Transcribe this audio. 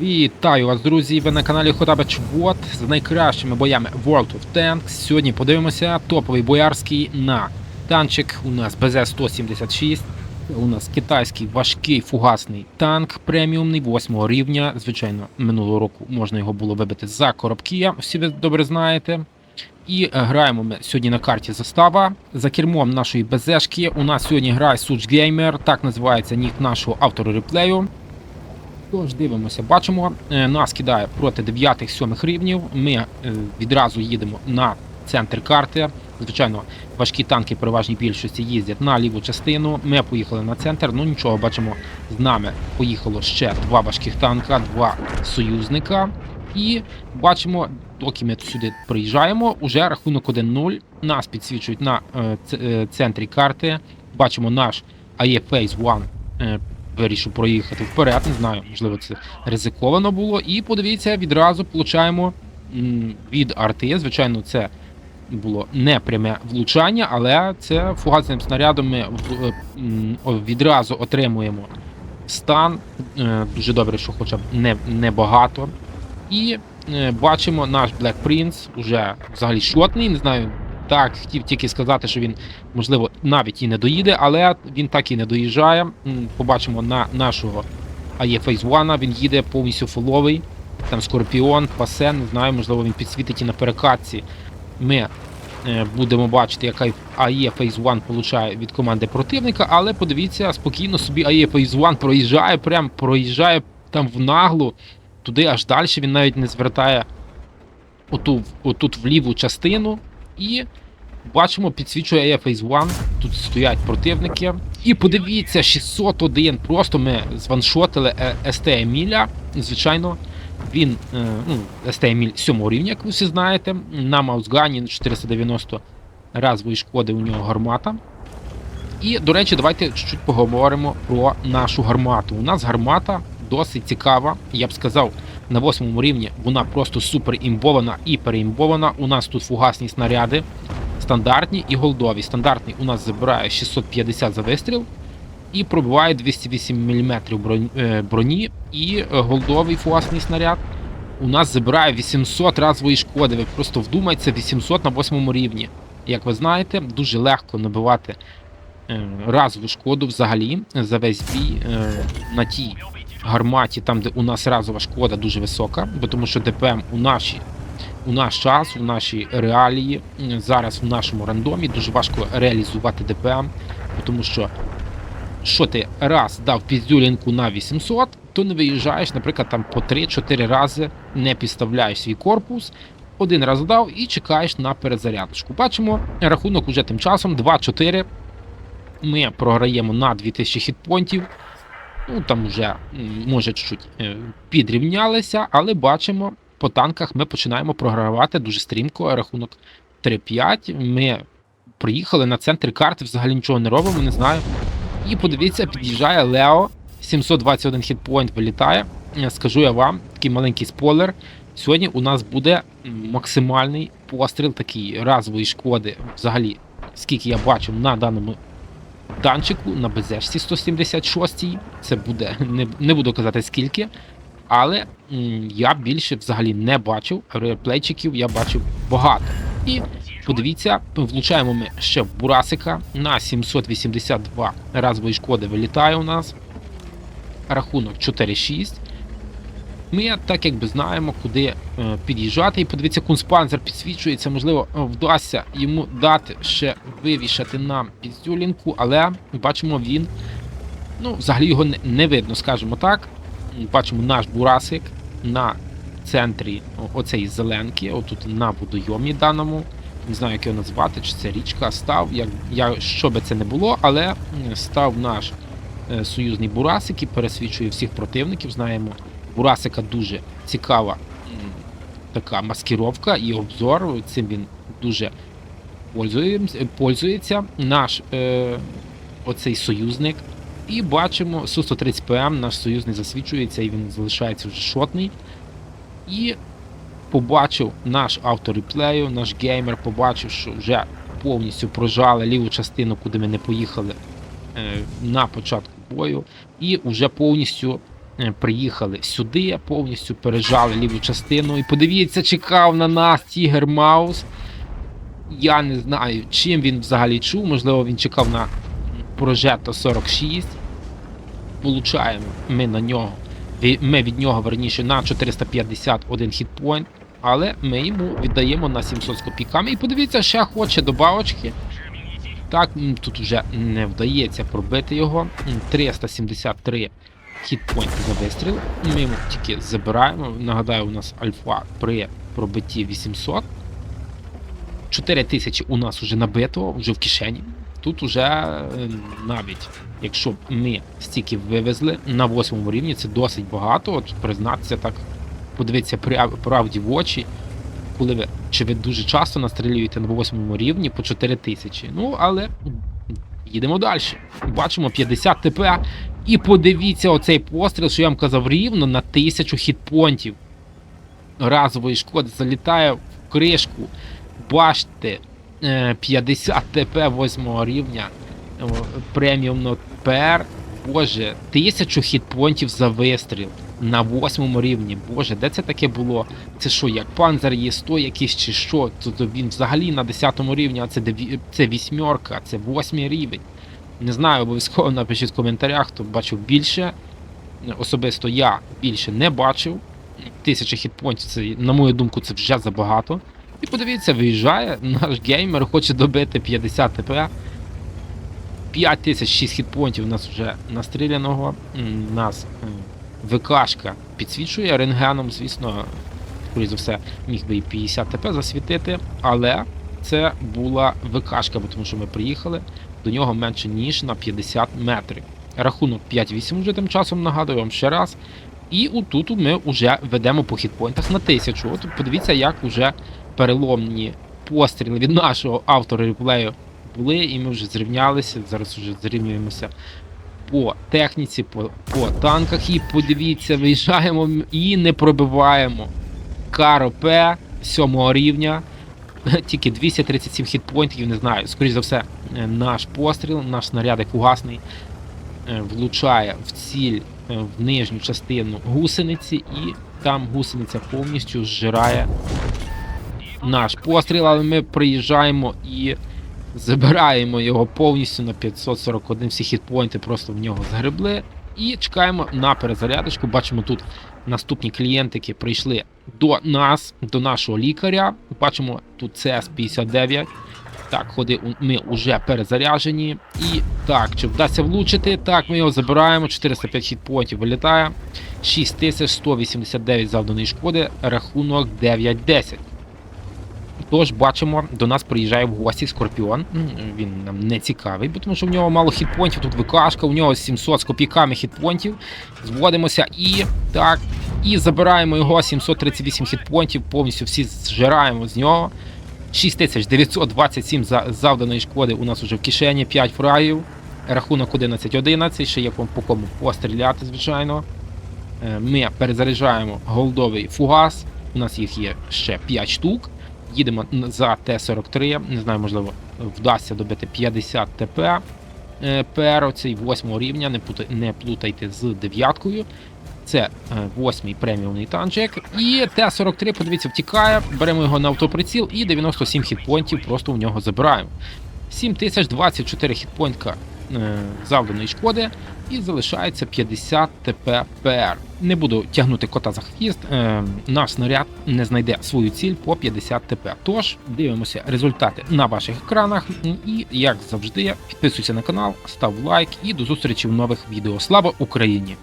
Вітаю вас, друзі! Ви на каналі Хотабич Вот з найкращими боями World of Tanks. Сьогодні подивимося топовий боярський на танчик. У нас БЗ-176. У нас китайський важкий фугасний танк преміумний 8 рівня. Звичайно, минулого року можна його було вибити за коробки, всі ви добре знаєте. І граємо ми сьогодні на карті застава. За кермом нашої БЗшки у нас сьогодні грає Gamer, так називається нік нашого автора реплею. Тож дивимося, бачимо, е, нас кидає проти 9-7 рівнів. Ми е, відразу їдемо на центр карти. Звичайно, важкі танки переважній більшості їздять на ліву частину. Ми поїхали на центр. Ну нічого, бачимо, з нами поїхало ще два важких танка, два союзника. І бачимо, доки ми сюди приїжджаємо, уже рахунок 1-0. Нас підсвічують на е, центрі карти. Бачимо наш AE Phase 1 е, вирішив проїхати вперед. Не знаю, можливо, це ризиковано було. І подивіться, відразу получаємо від арти. Звичайно, це було не пряме влучання, але це фугасним снарядом ми е, відразу отримуємо стан. Е, Дуже добре, що хоча б не, не. І е, бачимо наш Black Prince уже взагалі шотний. Не знаю, так хотів тільки сказати, що він можливо навіть і не доїде, але він так і не доїжджає. Побачимо на нашого AE Phase він їде повністю фуловий. Там Скорпіон, пасе, не знаю, можливо, він підсвітить і на перекатці. Ми е, будемо бачити, яка Phase One получає від команди противника, але подивіться, спокійно собі Phase One проїжджає, прям проїжджає там в наглу, туди аж далі він навіть не звертає оту, отут в ліву частину. І бачимо, підсвічує Phase One. Тут стоять противники. І подивіться, 601. Просто ми званшотили е, СТ Еміля. Звичайно, він е, ну, СТ Еміль 7 рівня, як ви всі знаєте. На Маусгані 490 разової шкоди у нього гармата. І, до речі, давайте чуть поговоримо про нашу гармату. У нас гармата досить цікава. Я б сказав, на восьмому рівні вона просто супер імбована і переімбована. У нас тут фугасні снаряди, стандартні і голдові. Стандартний у нас забирає 650 за вистріл і пробиває 208 мм е, броні. І голдовий фугасний снаряд у нас забирає 800 разової шкоди. Ви просто вдумайтеся, 800 на восьмому рівні. Як ви знаєте, дуже легко набивати е, разову шкоду взагалі за весь бій е, на тій гарматі, там де у нас разова шкода дуже висока, бо тому що ДПМ у наші. У наш час, у нашій реалії, зараз в нашому рандомі дуже важко реалізувати ДПМ, тому що що ти раз дав піздюлінку на 800, то не виїжджаєш, наприклад, там по 3-4 рази не підставляєш свій корпус, один раз дав і чекаєш на перезарядочку. Бачимо, рахунок уже тим часом 2-4. Ми програємо на 2000 хітпонтів. Ну там вже може чуть-чуть е, підрівнялися, але бачимо, по танках ми починаємо програвати дуже стрімко. Рахунок 3-5. Ми приїхали на центр карти, взагалі нічого не робимо, не знаю. І подивіться, під'їжджає Лео. 721 хітпоінт вилітає. Е, Скажу я вам, такий маленький спойлер. Сьогодні у нас буде максимальний постріл такий разової шкоди. Взагалі, скільки я бачу на даному танчику на БЗшці 176. Це буде, не, не буду казати скільки. Але м, я більше взагалі не бачив. Реплейчиків я бачив багато. І подивіться, влучаємо ми ще в Бурасика на 782 разової шкоди вилітає у нас. Рахунок 4-6. Ми так якби знаємо, куди е, під'їжджати. І подивіться, кунспанзер підсвічується, можливо, е, вдасться йому дати ще вивішати нам піздюлінку, але бачимо, він ну, взагалі його не, видно, скажімо так. Бачимо наш бурасик на центрі оцеї зеленки, отут на водойомі даному. Не знаю, як його назвати, чи це річка став. Як, я, що би це не було, але став наш е, союзний бурасик і пересвічує всіх противників. Знаємо, бурасика дуже цікава така маскировка і обзор. Цим він дуже пользується. Наш е, оцей союзник. І бачимо, Су-130 ПМ, наш союзний засвічується і він залишається вже шотний. І побачив наш автор реплею, наш геймер побачив, що вже повністю прожали ліву частину, куди ми не поїхали е, на початку бою, і вже повністю приїхали сюди, повністю пережали ліву частину. І подивіться, чекав на нас Тігер Маус. Я не знаю, чим він взагалі чув. Можливо, він чекав на Прожето 46. Получаємо ми на нього. Ми від нього верніше на 451 хітпойнт. Але ми йому віддаємо на 700 з копійками. І подивіться, ще хоче добавочки. Так, тут вже не вдається пробити його. 373 хітпойнти за вистріл. Ми йому тільки забираємо. Нагадаю, у нас альфа при пробитті 800. 4000 у нас вже набито, вже в кишені. Тут уже е, навіть якщо б ми стільки вивезли на восьмому рівні, це досить багато. От признатися так, подивитися правді в очі, коли ви чи ви дуже часто настрілюєте на восьмому рівні по 4 тисячі. Ну, але їдемо далі. Бачимо 50 ТП. І подивіться оцей постріл, що я вам казав, рівно на 1000 хітпонтів. Разової шкоди залітає в кришку. Бачите, е, 50 ТП 8 рівня. О, Преміум ПР. Боже, 1000 хітпонтів за вистріл на восьмому рівні. Боже, де це таке було? Це що, як панзер є 100 якийсь чи що? Тобто він взагалі на 10 рівні, а це, це вісьмерка, це восьмий рівень. Не знаю, обов'язково напишіть в коментарях, хто бачив більше. Особисто я більше не бачив. Тисяча хітпонтів, це, на мою думку, це вже забагато. І подивіться, виїжджає, наш геймер хоче добити 50 ТП. 5006 хітпонтів у нас вже настріляного. М, Нас ВКшка підсвічує рентгеном, звісно, скоріше за все, міг би і 50 ТП засвітити, але це була ВКшка, тому що ми приїхали до нього менше ніж на 50 метрів. Рахунок 5-8 вже тим часом нагадую вам ще раз. І отут ми вже ведемо по хітпойнтах на 1000. От подивіться, як вже переломні постріли від нашого автора реплею були, і ми вже зрівнялися. Зараз вже зрівнюємося по техніці, по, по танках. І подивіться, виїжджаємо і не пробиваємо. КРП 7 рівня. Тільки 237 хітпойнтів, не знаю. Скоріше за все, е, наш постріл, наш снаряд фугасний е, влучає в ціль е, в нижню частину гусениці, і там гусениця повністю зжирає наш постріл, але ми приїжджаємо і забираємо його повністю на 541 всі хітпойнти просто в нього згребли. І чекаємо на перезарядочку. Бачимо тут наступні клієнтики прийшли до нас, до нашого лікаря. Бачимо тут CS59. Так, ходи ми вже перезаряжені. І так, чи вдасться влучити? Так, ми його забираємо. 405 хітпойнтів вилітає. 6189 завданої шкоди, рахунок 9-10. Тож бачимо, до нас приїжджає в гості Скорпіон. Він нам не цікавий, бо тому що в нього мало хітпонтів, тут ВКшка, у нього 700 з копійками хітпонтів. Зводимося і так. І забираємо його 738 хітпонтів, повністю всі зжираємо з нього. 6927 завданої шкоди у нас уже в кишені, 5 фрагів. Рахунок 11-11, ще є по по кому постріляти, звичайно. Е, Ми перезаряджаємо голдовий фугас. У нас їх є ще 5 штук. Їдемо за Т-43. Не знаю, можливо, вдасться добити 50 ТП. ПР оцей 8 рівня, не, путай- не плутайте з дев'яткою. Це е, восьмий преміумний танчик. І Т-43, подивіться, втікає. Беремо його на автоприціл і 97 хітпонтів просто у нього забираємо. 7024 хітпойнтка е, завданої шкоди. І залишається 50 ТП ПР. Не буду тягнути кота за хвіст. Е, наш снаряд не знайде свою ціль по 50 ТП. Тож дивимося результати на ваших екранах. І як завжди, підписуйся на канал, став лайк і до зустрічі в нових відео. Слава Україні!